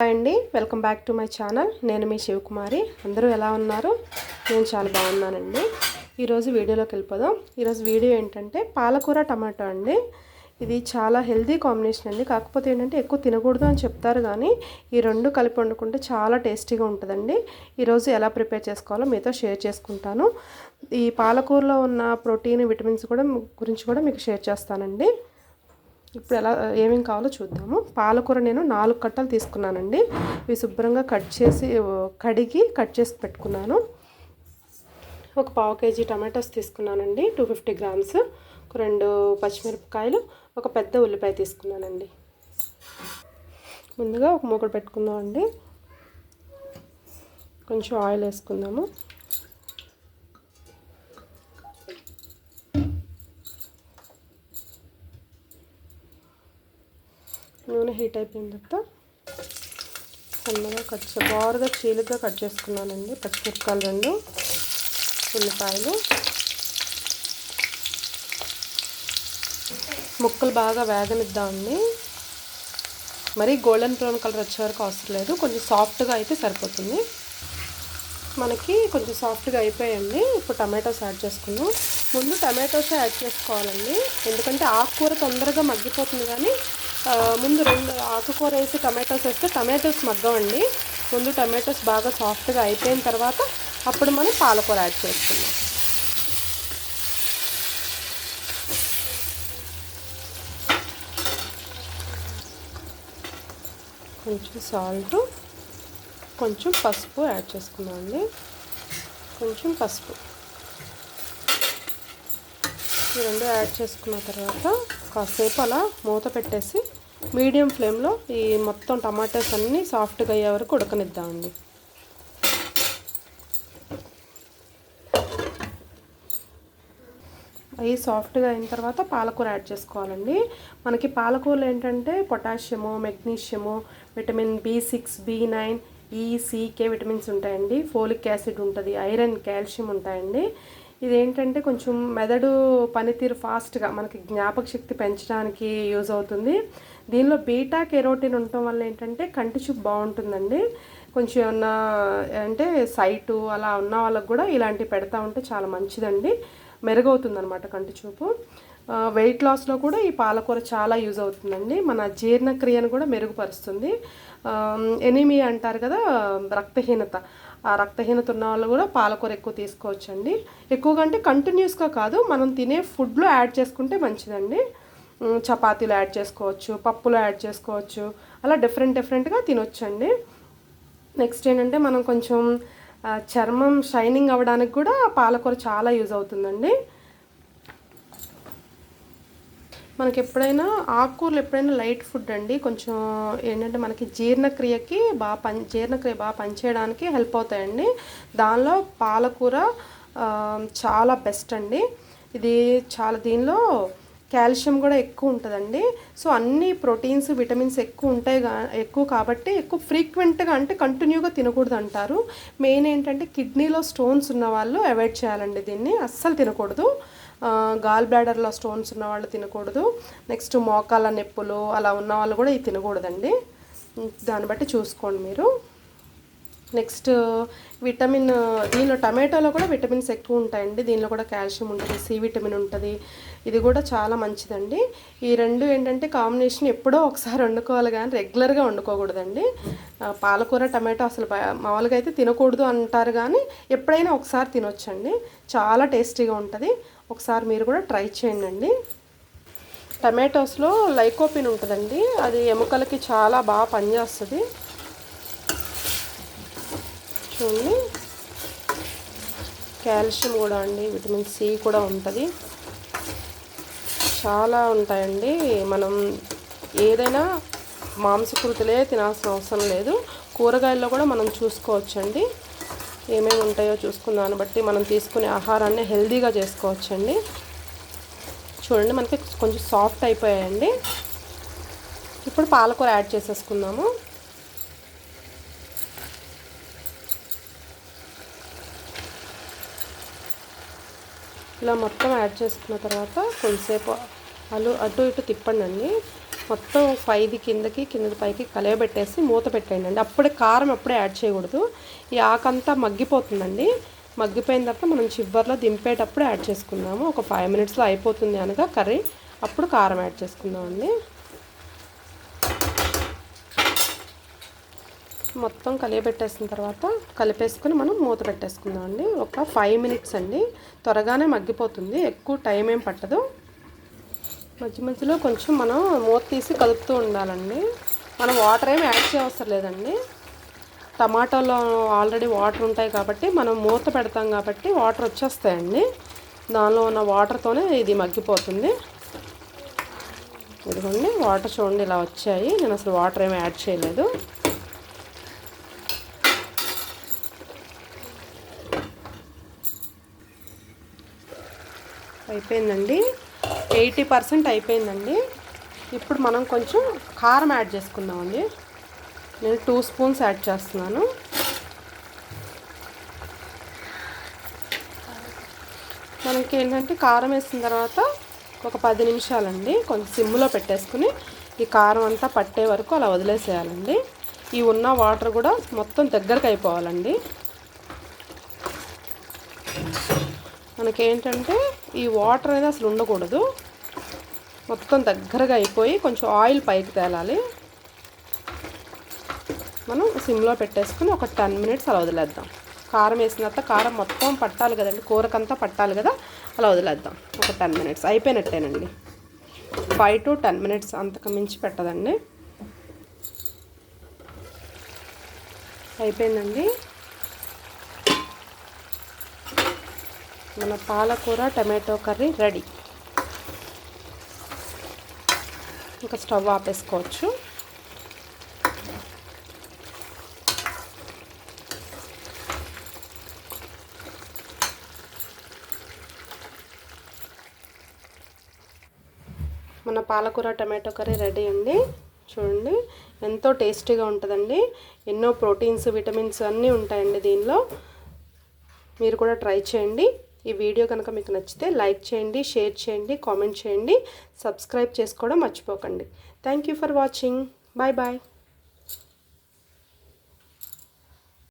Hi అండి welcome back to my channel. నేను మీ శివకుమారి. అందరూ ఎలా ఉన్నారు? నేను చాలా బాగున్నానండి. ఈరోజు వీడియోలోకి వెళ్ళిపోదాం. ఈరోజు వీడియో ఏంటంటే పాలకూర టమాటో అండి. ఇది చాలా హెల్తీ కాంబినేషన్ అండి. కాకపోతే ఏంటంటే ఎక్కువ తినకూడదు అని చెప్తారు కానీ ఈ రెండు కలిపి వండుకుంటే చాలా టేస్టీగా ఉంటుందండి. ఈరోజు ఎలా ప్రిపేర్ చేసుకోవాలో మీతో షేర్ చేసుకుంటాను. ఈ పాలకూరలో ఉన్న ప్రోటీన్ విటమిన్స్ కూడా గురించి కూడా మీకు షేర్ చేస్తానండి. ఇప్పుడు ఎలా ఏమేమి కావాలో చూద్దాము. పాలకూర నేను నాలుగు కట్టలు తీసుకున్నానండి. ఇవి శుభ్రంగా కట్ చేసి కడిగి కట్ చేసి పెట్టుకున్నాను. ఒక పావు కేజీ టమాటోస్ తీసుకున్నానండి టూ ఫిఫ్టీ గ్రామ్స్. ఒక రెండు పచ్చిమిరపకాయలు ఒక పెద్ద ఉల్లిపాయ తీసుకున్నానండి. ముందుగా ఒక మూకడు పెట్టుకుందామండి. కొంచెం ఆయిల్ వేసుకుందాము. నూనె హీట్ అయిపోయిన తర్వాత సన్నగా కట్ చే బారుగా చీలుగా కట్ చేసుకున్నానండి. పచ్చిమిరపకాయలు రెండు ఉల్లిపాయలు. ముక్కలు బాగా వేగనిద్దామండి. మరీ గోల్డెన్ బ్రౌన్ కలర్ వచ్చే వరకు అవసరం లేదు. కొంచెం సాఫ్ట్గా అయితే సరిపోతుంది. మనకి కొంచెం సాఫ్ట్గా అయిపోయాయండి ఇప్పుడు టమాటోస్ యాడ్ చేసుకుందాం. ముందు టమాటోస్ యాడ్ చేసుకోవాలండి. ఎందుకంటే ఆకుకూర తొందరగా మగ్గిపోతుంది కానీ ముందు రెండు ఆకుకూర వేసి టమాటోస్ వేస్తే టమాటోస్ మగ్గవండి ముందు టమాటోస్ బాగా సాఫ్ట్గా అయిపోయిన తర్వాత అప్పుడు మనం పాలకూర యాడ్ చేసుకుందాం. కొంచెం సాల్ట్ కొంచెం పసుపు యాడ్ చేసుకుందామండి. కొంచెం పసుపు. ఈ రెండు యాడ్ చేసుకున్న తర్వాత కాసేపు అలా మూత పెట్టేసి మీడియం ఫ్లేమ్లో ఈ మొత్తం టమాటాస్ అన్నీ సాఫ్ట్గా అయ్యే వరకు ఉడకనిద్దామండి. అవి సాఫ్ట్గా అయిన తర్వాత పాలకూర యాడ్ చేసుకోవాలండి. మనకి పాలకూరలు ఏంటంటే potassium magnesium vitamin B six B nine E C K vitamins ఉంటాయండి. ఫోలిక్ యాసిడ్ ఉంటుంది ఐరన్ కాల్షియం ఉంటాయండి. ఇదేంటంటే కొంచెం మెదడు పనితీరు ఫాస్ట్గా మనకి జ్ఞాపక శక్తి పెంచడానికి యూజ్ అవుతుంది. దీనిలో బీటా కెరోటిన్ ఉండటం వల్ల ఏంటంటే కంటి చూపు బాగుంటుందండి. కొంచెం ఏమన్నా అంటే సైటు అలా ఉన్న వాళ్ళకు కూడా ఇలాంటివి పెడతా ఉంటే చాలా మంచిదండి. మెరుగవుతుంది అనమాట కంటి చూపు. వెయిట్ లాస్లో కూడా ఈ పాలకూర చాలా యూజ్ అవుతుందండి. మన జీర్ణక్రియను కూడా మెరుగుపరుస్తుంది. ఎనిమియా అంటారు కదా రక్తహీనత. రక్తహీనత ఉన్న వాళ్ళు కూడా పాలకూర ఎక్కువ తీసుకోవచ్చండి. ఎక్కువగా అంటే కంటిన్యూస్గా కాదు మనం తినే ఫుడ్లో యాడ్ చేసుకుంటే మంచిదండి. చపాతీలు యాడ్ చేసుకోవచ్చు పప్పులో యాడ్ చేసుకోవచ్చు అలా డిఫరెంట్ డిఫరెంట్గా తినొచ్చండి. నెక్స్ట్ ఏంటంటే మనం కొంచెం చర్మం షైనింగ్ అవ్వడానికి కూడా పాలకూర చాలా యూజ్ అవుతుందండి. మనకి ఎప్పుడైనా ఆకుకూరలు ఎప్పుడైనా లైట్ ఫుడ్ అండి. కొంచెం ఏంటంటే మనకి జీర్ణక్రియకి బాగా పని జీర్ణక్రియ బాగా పనిచేయడానికి హెల్ప్ అవుతాయండి. దానిలో పాలకూర చాలా బెస్ట్ అండి. ఇది చాలా దీనిలో కాల్షియం కూడా ఎక్కువ ఉంటుందండి. సో అన్ని ప్రోటీన్స్ విటమిన్స్ ఎక్కువ ఉంటాయి ఎక్కువ కాబట్టి ఎక్కువ ఫ్రీక్వెంట్గా అంటే కంటిన్యూగా తినకూడదు అంటారు మెయిన్ ఏంటంటే కిడ్నీలో స్టోన్స్ ఉన్న వాళ్ళు అవాయిడ్ చేయాలండి దీన్ని. అస్సలు తినకూడదు. గాల్ బ్లాడర్లో స్టోన్స్ ఉన్న వాళ్ళు తినకూడదు. నెక్స్ట్ మోకాల నొప్పులు అలా ఉన్న వాళ్ళు కూడా ఇది తినకూడదండి. దాన్ని బట్టి చూసుకోండి మీరు. నెక్స్ట్ విటమిన్ దీనిలో టమాటోలో కూడా విటమిన్స్ ఎక్కువ ఉంటాయండి. దీనిలో కూడా కాల్షియం ఉంటుంది సి విటమిన్ ఉంటుంది. ఇది కూడా చాలా మంచిదండి. ఈ రెండు ఏంటంటే కాంబినేషన్ ఎప్పుడో ఒకసారి వండుకోవాలి కానీ రెగ్యులర్గా వండుకోకూడదండి. పాలకూర టమాటో అసలు మామూలుగా అయితే తినకూడదు అంటారు కానీ ఎప్పుడైనా ఒకసారి తినొచ్చండి. చాలా టేస్టీగా ఉంటుంది. ఒకసారి మీరు కూడా ట్రై చేయండి టమాటోస్లో లైకోపిన్ ఉంటుందండి. అది ఎముకలకి చాలా బాగా పనిచేస్తుంది. చూడండి. కాల్షియం కూడా అండి విటమిన్ సి కూడా ఉంటుంది. చాలా ఉంటాయండి. మనం ఏదైనా మాంసకృతులే తినాల్సిన అవసరం లేదు. కూరగాయల్లో కూడా మనం చూసుకోవచ్చండి. ఏమేమి ఉంటాయో చూసుకున్న దాన్ని బట్టి మనం తీసుకునే ఆహారాన్ని హెల్దీగా చేసుకోవచ్చండి. చూడండి మనకి కొంచెం సాఫ్ట్ అయిపోయాయండి. ఇప్పుడు పాలకూర యాడ్ చేసేసుకుందాము. ఇలా మొత్తం యాడ్ చేసుకున్న తర్వాత కొద్దిసేపు అలు అటు ఇటు తిప్పండి అండి మొత్తం పైది కిందకి కిందది పైకి కలియబెట్టేసి మూత పెట్టేయండి. అండి అప్పుడే కారం అప్పుడే యాడ్ చేయకూడదు. ఈ ఆకంతా మగ్గిపోతుందండి. మగ్గిపోయిన తర్వాత మనం చివరిలో దింపేటప్పుడు యాడ్ చేసుకుందాము. ఒక ఫైవ్ మినిట్స్లో అయిపోతుంది అనగా కర్రీ. అప్పుడు కారం యాడ్ చేసుకుందామండి. మొత్తం కలియబెట్టేసిన తర్వాత కలిపేసుకుని మనం మూత పెట్టేసుకుందాం అండి ఒక ఫైవ్ మినిట్స్ అండి. త్వరగానే మగ్గిపోతుంది. ఎక్కువ టైం ఏం పట్టదు. మధ్య మధ్యలో కొంచెం మనం మూత తీసి కలుపుతూ ఉండాలండి. మనం వాటర్ ఏమి యాడ్ చేయవసరం లేదండి. టమాటాలో ఆల్రెడీ వాటర్ ఉంటాయి కాబట్టి మనం మూత పెడతాం కాబట్టి వాటర్ వచ్చేస్తాయండి. దానిలో ఉన్న వాటర్తోనే ఇది మగ్గిపోతుంది. ఇదిగోండి వాటర్ చూడండి ఇలా వచ్చాయి. నేను అసలు వాటర్ ఏమి యాడ్ చేయలేదు. అయిపోయిందండి. ఎయిటీ పర్సెంట్ అయిపోయిందండి. ఇప్పుడు మనం కొంచెం కారం యాడ్ చేసుకుందామండి. నేను టూ స్పూన్స్ యాడ్ చేస్తున్నాను. మనకి ఏంటంటే కారం వేసిన తర్వాత ఒక పది నిమిషాలండి. కొంచెం సిమ్లో పెట్టేసుకుని ఈ కారం అంతా పట్టే వరకు అలా వదిలేసేయాలండి. ఈ ఉన్న వాటర్ కూడా మొత్తం దగ్గరకు అయిపోవాలండి. మనకేంటంటే ఈ వాటర్ అనేది అసలు ఉండకూడదు. మొత్తం దగ్గరగా అయిపోయి కొంచెం ఆయిల్ పైకి తేలాలి. మనం సిమ్లో పెట్టేసుకుని ఒక టెన్ మినిట్స్ అలా వదిలేద్దాం. కారం వేసిన తర్వాత కారం మొత్తం పట్టాలి కదండి కూరకంతా పట్టాలి కదా అలా వదిలేద్దాం. ఒక టెన్ మినిట్స్ అయిపోయినట్టేనండి. ఫైవ్ టు టెన్ మినిట్స్ అంతకు మించి పెట్టదండి. అయిపోయిందండి. మన పాలకూర టమాటో కర్రీ రెడీ. ఇంకా స్టవ్ ఆపేసుకోవచ్చు. మన పాలకూర టమాటో కర్రీ రెడీ అండి. చూడండి ఎంతో టేస్టీగా ఉంటుందండి. ఎన్నో ప్రోటీన్స్ విటమిన్స్ అన్నీ ఉంటాయండి దీనిలో. మీరు కూడా ట్రై చేయండి. ఈ వీడియో కనుక మీకు నచ్చితే లైక్ చేయండి షేర్ చేయండి కామెంట్ చేయండి సబ్స్క్రైబ్ చేసుకోవడం మర్చిపోకండి. Thank you for watching bye bye